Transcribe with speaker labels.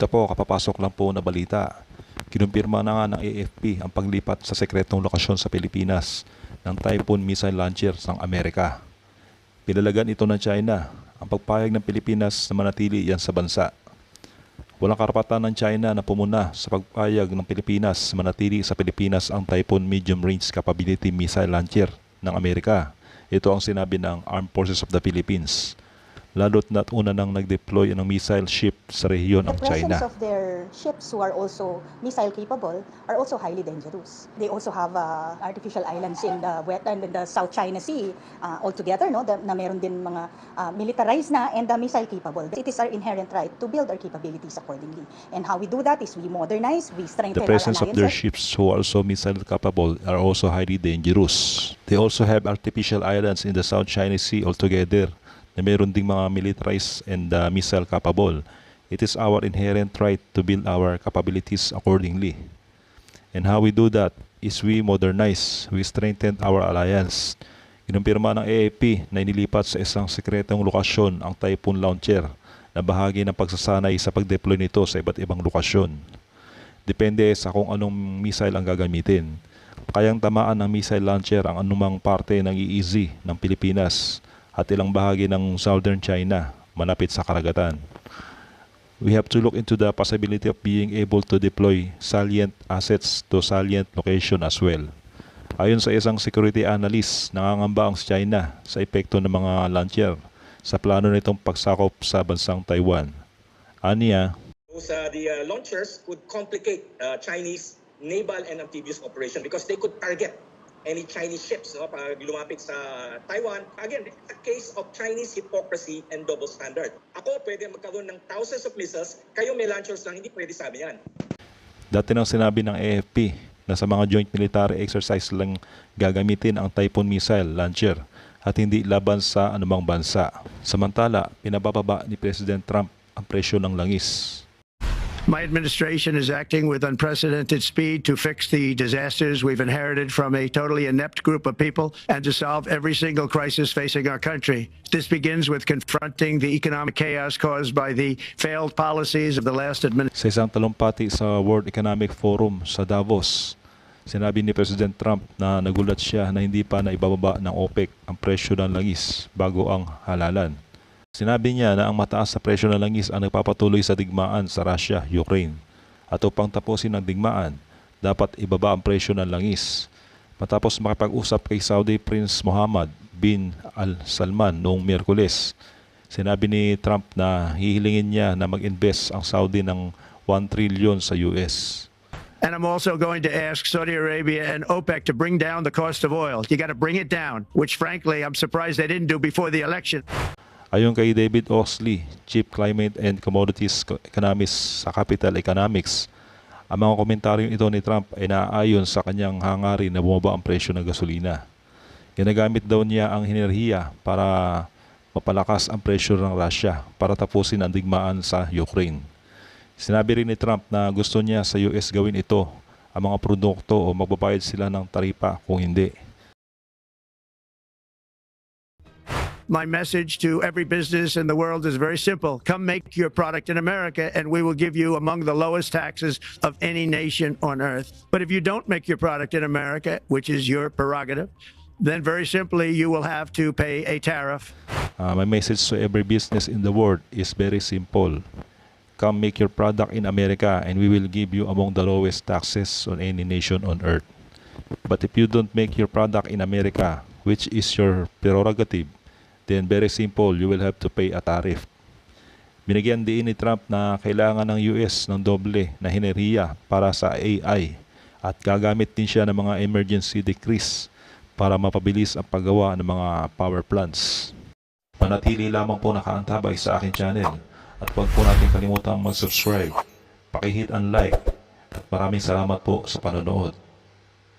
Speaker 1: Ito po, kapapasok lang po na balita. Kinumpirma na nga ng AFP ang paglipat sa sekretong lokasyon sa Pilipinas ng Typhoon missile launchers ng Amerika. Pinalagan ito ng China ang pagpayag ng Pilipinas na manatili yan sa bansa. Walang karapatan ng China na pumuna sa pagpayag ng Pilipinas na manatili sa Pilipinas ang Typhoon Medium Range Capability Missile Launcher ng Amerika. Ito ang sinabi ng Armed Forces of the Philippines. Lalo't na't una nang nag-deploy ng missile ship sa rehiyon
Speaker 2: The
Speaker 1: ng
Speaker 2: presence
Speaker 1: China.
Speaker 2: of their ships who are also missile capable are also highly dangerous. They also have uh, artificial islands in the wet and in the South China Sea uh, altogether, no, na meron din mga uh, militarized na and uh, missile capable. It is our inherent right to build our capabilities accordingly. And how we do that is we modernize, we strengthen
Speaker 1: The presence of their ships who are also missile capable are also highly dangerous. They also have artificial islands in the South China Sea altogether na meron ding mga militarized and uh, missile capable. It is our inherent right to build our capabilities accordingly. And how we do that is we modernize, we strengthen our alliance. Inumpirma ng AAP na inilipat sa isang sekretong lokasyon ang Typhoon Launcher na bahagi ng pagsasanay sa pag-deploy nito sa iba't ibang lokasyon. Depende sa kung anong missile ang gagamitin. Kayang tamaan ng missile launcher ang anumang parte ng EEZ ng Pilipinas at ilang bahagi ng southern China malapit sa karagatan. We have to look into the possibility of being able to deploy salient assets to salient location as well. Ayon sa isang security analyst, nangangamba ang China sa epekto ng mga launcher sa plano nitong pagsakop sa bansang Taiwan. Aniya,
Speaker 3: Those uh, the uh, launchers could complicate uh, Chinese naval and amphibious operation because they could target any Chinese ships no, pag lumapit sa Taiwan. Again, a case of Chinese hypocrisy and double standard. Ako pwede magkaroon ng thousands of missiles, kayo may launchers lang, hindi pwede sa amin yan.
Speaker 1: Dati nang sinabi ng AFP na sa mga joint military exercise lang gagamitin ang Typhoon missile launcher at hindi laban sa anumang bansa. Samantala, pinabababa ni President Trump ang presyo ng langis.
Speaker 4: My administration is acting with unprecedented speed to fix the disasters we've inherited from a totally inept group of people and to solve every single crisis facing our country. This begins with confronting the economic chaos caused by the failed policies of the last administration.
Speaker 1: Sa isang talumpati sa World Economic Forum sa Davos, sinabi ni President Trump na nagulat siya na hindi pa na ibababa ng OPEC ang presyo ng langis bago ang halalan. Sinabi niya na ang mataas sa presyo ng langis ang nagpapatuloy sa digmaan sa Russia, Ukraine. At upang tapusin ang digmaan, dapat ibaba ang presyo ng langis. Matapos makipag-usap kay Saudi Prince Mohammed bin Al Salman noong Miyerkules, sinabi ni Trump na hihilingin niya na mag-invest ang Saudi ng 1 trillion sa US.
Speaker 4: And I'm also going to ask Saudi Arabia and OPEC to bring down the cost of oil. You got to bring it down, which frankly, I'm surprised they didn't do before the election.
Speaker 1: Ayon kay David Oxley, Chief Climate and Commodities Economist sa Capital Economics, ang mga komentaryong ito ni Trump ay naaayon sa kanyang hangarin na bumaba ang presyo ng gasolina. Ginagamit daw niya ang enerhiya para mapalakas ang presyo ng Russia para tapusin ang digmaan sa Ukraine. Sinabi rin ni Trump na gusto niya sa US gawin ito ang mga produkto o magbabayad sila ng taripa kung hindi.
Speaker 4: My message to every business in the world is very simple. Come make your product in America, and we will give you among the lowest taxes of any nation on earth. But if you don't make your product in America, which is your prerogative, then very simply you will have to pay a tariff.
Speaker 1: Uh, my message to every business in the world is very simple. Come make your product in America and we will give you among the lowest taxes on any nation on earth. But if you don't make your product in America, which is your prerogative, then very simple, you will have to pay a tariff. Binigyan din ni Trump na kailangan ng US ng doble na enerhiya para sa AI at gagamit din siya ng mga emergency decrees para mapabilis ang paggawa ng mga power plants. Manatili lamang po nakaantabay sa aking channel at huwag po natin kalimutang mag-subscribe, pakihit ang like at maraming salamat po sa panonood.